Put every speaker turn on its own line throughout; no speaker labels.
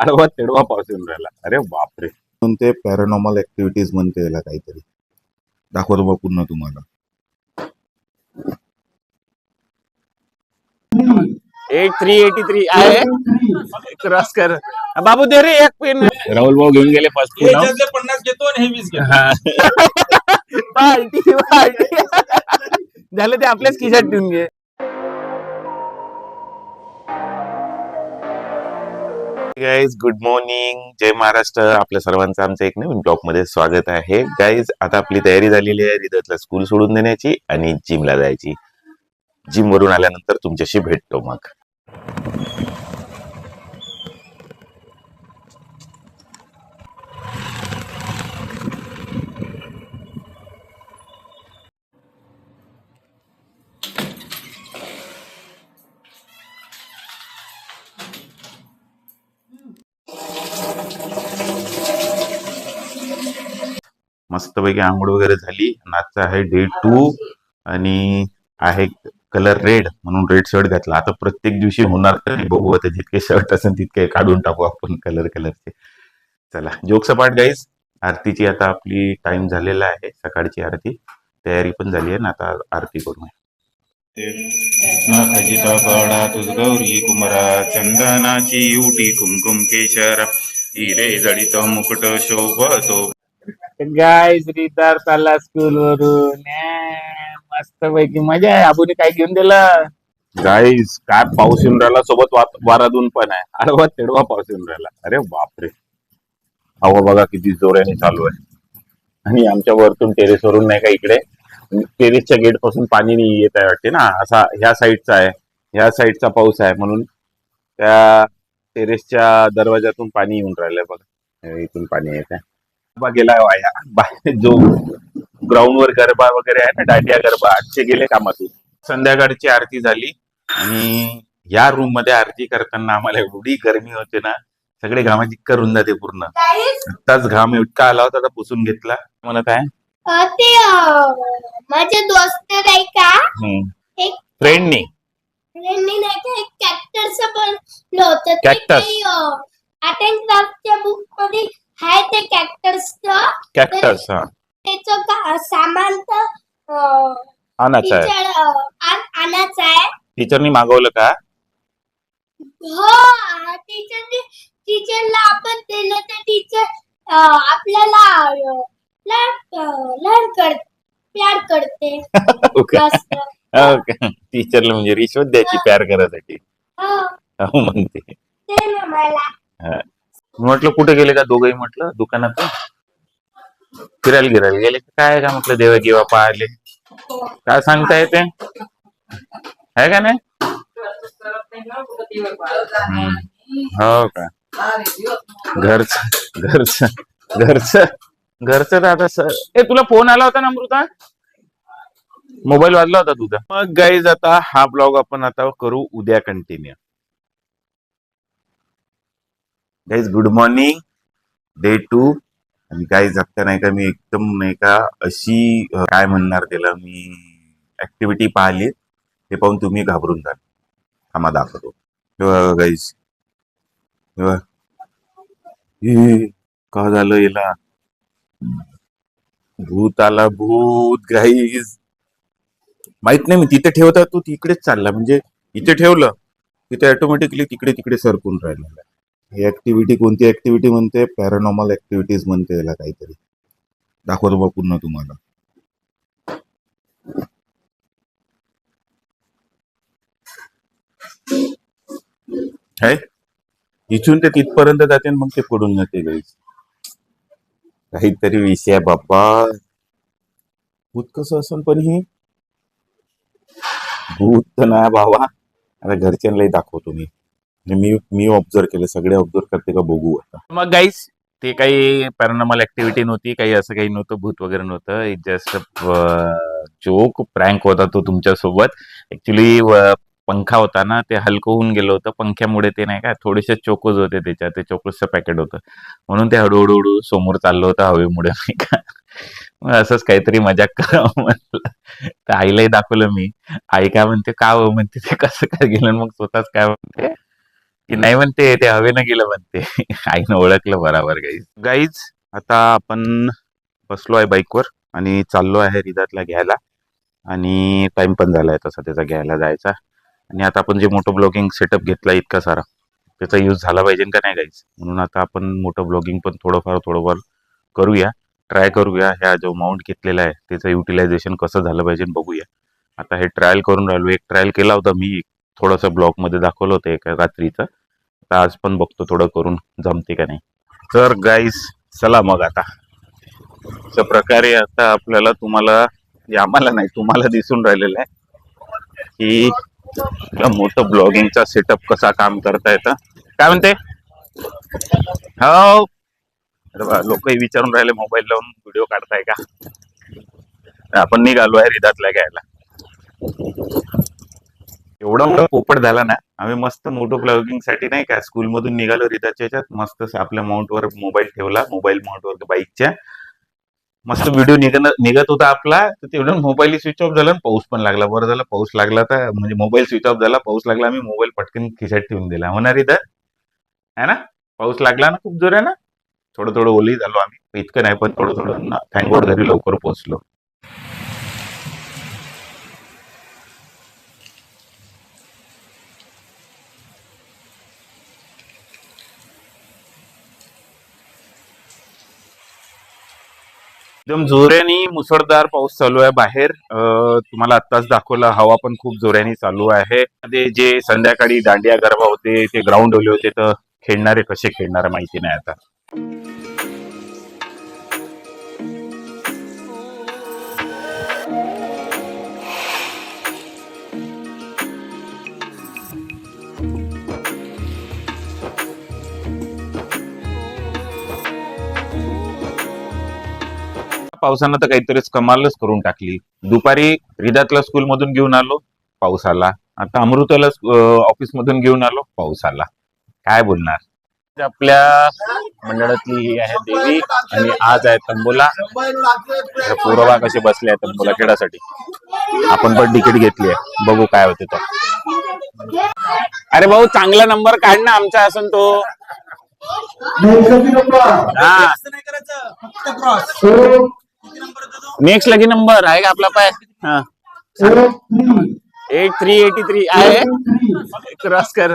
आडवा तेडवा पाऊस येऊन राहिला. अरे बापरे.
म्हणते पॅरानॉर्मल ऍक्टिव्हिटीज म्हणते याला काहीतरी. दाखवतो बा पुन्हा तुम्हाला.
एट थ्री एटी थ्री आहे. क्रॉस कर. बाबू दे रे एक पेन राहुल भाऊ घेऊन गेले
याच्यातले पन्नास घेतो आणि हे वीस घेतो.
Party party. झालं ते आपल्याच खिशात ठेवून घे. गाईज गुड मॉर्निंग जय महाराष्ट्र. आपल्या सर्वांचं आमचं एक नवीन ब्लॉगमध्ये स्वागत आहे. गाईज आता आपली तयारी झालेली आहे रिदतला स्कूल सोडून देण्याची आणि जिमला जायची. जिम वरून आल्यानंतर तुमच्याशी भेटतो मग. मस्तपैकी आंघोळ वगैरे झाली. नाचचा आहे डे टू आणि आहे कलर रेड म्हणून रेड शर्ट घातला. आता प्रत्येक दिवशी होणार तर बघू आता जितके शर्ट असेल तितके काढून टाकू आपण कलर कलरचे चला जोक सपाट गाईस आरतीची आता आपली टाइम झालेला आहे. सकाळची आरती. तयारी पण झाली आहे ना. आता आरती करू
खजिता काढा तुझ गौरी कुमरा चंदनाची उटी कुमकुम केशर. हिरे जडित मुकुट शोभतो.
गाय श्रीधर चालला स्कूल वरून. मस्त पैकी मजा आहे. आबूने काय घेऊन दिलं? गाईस काय पाऊस येऊन राहिला? सोबत वात- वारादून पण आहे. आडवा तेडवा पाऊस येऊन राहिला. अरे बापरे. हवा बघा किती जोराने चालू आहे. आणि आमच्या वरतून टेरेस वरून नाही का इकडे? टेरेसच्या गेटपासून पाणी नाही येत आहे वाटते ना. असा ह्या साईडचा आहे. ह्या साईडचा पाऊस आहे. म्हणून त्या टेरेसच्या दरवाजातून पाणी येऊन राहिलंय बघा. इथून पाणी येत आहे. गरबा गेलाय वाया. जो ग्राउंड वर गरबा वगैरे आहे ना दांडिया गरबा आजचे गेले कामातून. संध्याकाळची आरती झाली आणि या रूममध्ये आरती करताना आम्हाला एवढी गरमी होते ना सगळे घामाची करून जाते पूर्ण. आत्ताच घाम इतका आला होता पुसून घेतला. आहे
अ, ते माझे दोस्त नाही का?
फ्रेंडनी
फ्रेंडनी नाही का कॅक्टरचं पण आर्ट अँड क्राफ्टच्या बुकमध्ये आहे ते कॅक्टरचं
कॅक्टस हा.
त्याचं का- सामान तर अ,
आणायचं आहे.
टीचर अ, आण- आणायचं आहे.
टीचरनी मागवलं का?
हो टीचरने टीचरला आपण दिलं तर टीचर आपल्याला लर्न कर प्यार करते. जास्त.
टीचरला म्हणजे रिश्वत द्यायची प्यार करायसाठी.
हो.
हो म्हणते.
ते ना मला.
मी म्हटलं कुठे गेले का दोघही? म्हटलं दुकानात फिरायला गिरायला गेले. काय का? म्हटलं देवा गिवा पाहिले काय सांगता येते? आहे का नाही? हो का? घरच घरच घरच घरच तर आता सर ए तुला फोन आला होता ना अमृता? मोबाईल वाजला होता तुझा. मग गाईज आता हा ब्लॉग आपण आता करू उद्या continue guys good morning day two आणि गाईज आता नाही का मी एकदम नाही का अशी काय म्हणणार त्याला मी ऍक्टिव्हिटी पाहिली. ते पाहून तुम्ही घाबरून जाल. आम्हा दाखवतो. गाईज का झालं याला? भूत आला भूत गाईज माहीत नाही मी तिथे ठेवता तू तिकडेच चालला. म्हणजे इथे ठेवलं तिथे ऑटोमॅटिकली तिकडे तिकडे सरकून राहिलेला
ही ऍक्टिव्हिटी कोणती ऍक्टिव्हिटी म्हणते? पॅरानॉर्मल ऍक्टिव्हिटीज म्हणते याला काहीतरी. दाखवतो बा पुन्हा तुम्हाला.
आहे इथून ते तिथपर्यंत जाते आणि मग ते पडून जाते गाईज काहीतरी विषय बाप्पा. बाबा भूत कसं असेल पण ही? भूत तर नाही बाबा. आता घरच्यांनाही दाखवतो मी. म्हणजे मी मी ऑब्झर्व केलं सगळे ऑब्झर्व करते का बघू आता. मग गाईस ते काही पॅरानॉर्मल ऍक्टिव्हिटी नव्हती काही असं काही नव्हतं भूत वगैरे नव्हतं. इट जस्ट जोक प्रँक होता तो तुमच्यासोबत. ऍक्च्युली पंखा होता ना ते हलकं होऊन गेलं होतं. पंख्यामुळे ते नाही का थोडेसे चोकोज होते त्याच्यात ते चोकोजचं पॅकेट होतं. म्हणून ते हळूहळू हळू समोर चाललं होतं हवेमुळे नाही का. मग असंच काहीतरी मजाक करावं म्हटलं. तर आईलाही दाखवलं मी. आई काय म्हणते का हो? म्हणते ते कसं काय गेलं? मग स्वतःच काय म्हणते की नाही म्हणते ते हवेनं गेलं म्हणते. आईनं ओळखलं बराबर गाईज गाईज आता आपण बसलो आहे बाईकवर आणि चाललो आहे रिदातला घ्यायला. आणि टाइम पण झाला आहे तसा त्याचा घ्यायला जायचा. आणि आता आपण जे मोठं ब्लॉगिंग सेटअप घेतला इतका सारा त्याचा यूज झाला पाहिजे का नाही गाईज म्हणून आता आपण मोठं ब्लॉगिंग पण थोडंफार थोडंफार करूया. ट्राय करूया ह्या जो माउंट घेतलेला आहे त्याचं युटिलायझेशन कसं झालं पाहिजे बघूया. आता हे ट्रायल करून राहिलो. एक ट्रायल केला होता मी थोडंसं ब्लॉगमध्ये दाखवलं होतं एका रात्रीचं. तर आज पण बघतो थोडं करून जमते का नाही. तर गाईज चला मग आता. अशा प्रकारे आता आपल्याला तुम्हाला आम्हाला नाही तुम्हाला दिसून राहिलेलं आहे. की मोठं ब्लॉगिंगचा सेटअप कसा काम करता येतं. काय म्हणते? हो. लोकही विचारून राहिले मोबाईल लावून व्हिडिओ काढताय का? आपण निघालो आहे रिदातला घ्यायला. एवढा मोठा पोपट झाला ना आम्ही मस्त मोठं ब्लॉगिंगसाठी नाही का स्कूल मधून निघालो रिताच्या याच्यात मस्त आपल्या माउंट वर मोबाईल ठेवला मोबाईल माउंट वर बाईकच्या मस्त व्हिडिओ निघत होता आपला तर तेवढं मोबाईल स्विच ऑफ झाला आणि पाऊस पण लागला. बरं झाला पाऊस लागला तर म्हणजे मोबाईल स्विच ऑफ झाला पाऊस लागला आम्ही मोबाईल पटकन खिशात ठेवून दिला. होणार इथं है ना? पाऊस लागला ना खूप जोर आहे ना थोडं थोडं ओली झालो आम्ही. इतकं नाही पण थोडं थोडं. थँकगॉड घरी लवकर पोहोचलो. एकदम जोऱ्याने मुसळधार पाऊस चालू आहे बाहेर. तुम्हाला आत्ताच दाखवला हवा पण खूप जोऱ्याने चालू आहे. ते जे संध्याकाळी दांडिया गरबा होते ते ग्राउंड होते तर खेळणारे कसे खेळणारे माहिती नाही आता. पावसानं तर काहीतरीच कमालच करून टाकली. दुपारी रिदातला स्कूल मधून घेऊन आलो पाऊस आला आता अमृताला ऑफिस मधून घेऊन आलो पाऊस आला काय बोलणार? आपल्या मंडळातली ही आहे देवी आणि आज आहे तंबोला. पूर्वा कसे बसले आहेत तंबोला खेळासाठी? आपण पण तिकीट घेतली आहे. बघू काय होते तर अरे भाऊ चांगला नंबर काढ ना आमचा असून तो. हा. नेक्स्ट लगी नंबर आहे का आपला पाय? हा. एट थ्री एटी थ्री आहे. क्रॉस कर.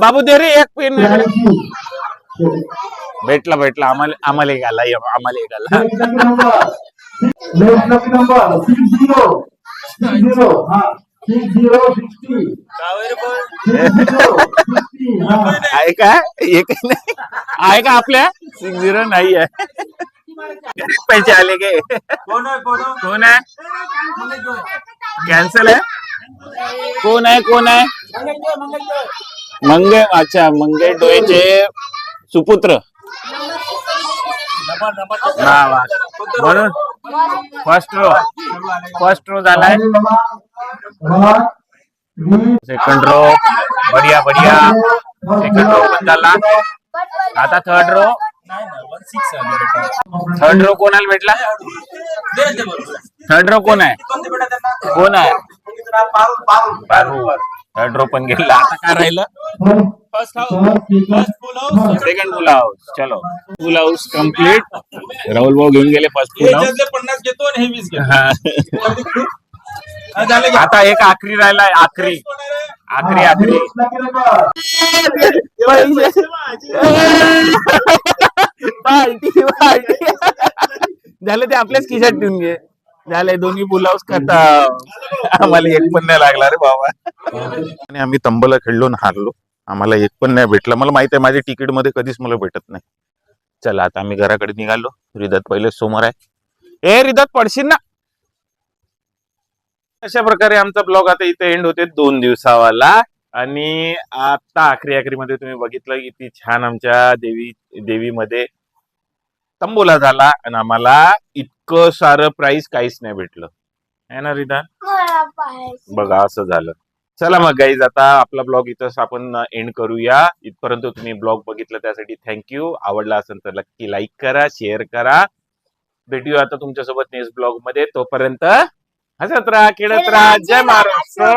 बाबू दे रे एक पेन भेटला भेटला. आम्हाला आम्हाला एक आला आम्हाला एक आला. आहे का? एक नाही. आहे का आपल्या? सिक्स झिरो नाही आहे. पैसे आले गे कोण आहे? कॅन्सल आहे? कोण आहे कोण आहे? मंगे अच्छा मंगे डोळेचे सुपुत्र. म्हणून फर्स्ट रो फर्स्ट रो झालाय. सेकंड रो बढिया बढिया. सेकंड रो पण झाला आता थर्ड रो थर्ड रो कोणाला भेटला? थर्ड रो कोण आहे? कोण आहे? थर्ड रो पण गेला. आता काय राहिलं? सेकंड फुल हाऊस चलो. फुल हाऊस कंप्लीट राहुल भाऊ घेऊन गेले फर्स्ट फुल हाऊस
पन्नास घेतो आणि हे वीस घेतो.
हा.
हा?
आता एक आखरी राहिलाय आखरी. आखरी आखरी. झालं ते आपल्याच खिशात ठेवून घे. झाले दोन्ही बुलाऊस करता. आम्हाला एक पण नाही लागला रे बाबा. आणि आम्ही तंबला खेळलो ना हारलो. आम्हाला एक पण नाही भेटला. मला माहीत आहे माझ्या तिकीटमध्ये कधीच मला भेटत नाही. चला आता आम्ही घराकडे निघालो. रिदात पहिले समोर आहे. ए रिदात पडशील ना? अशा प्रकारे आमचा ब्लॉग आता इथे एंड होते दोन दिवसावाला. आणि आता आखरी आखरी मध्ये तुम्ही बघितलं किती छान आमच्या देवी देवीमध्ये तंबोला झाला आणि आम्हाला इतकं सारं प्राइस काहीच नाही भेटलं. है ना रिदा बघा असं झालं. चला मग गाईज आता आपला ब्लॉग इथं आपण एंड करूया. इथपर्यंत तुम्ही ब्लॉग बघितलं त्यासाठी थँक्यू आवडला असेल तर नक्की लाईक करा शेअर करा. भेटूया आता तुमच्यासोबत नेक्स्ट ब्लॉगमध्ये. तोपर्यंत हसत राहा खेळत राहा. जय महाराष्ट्र.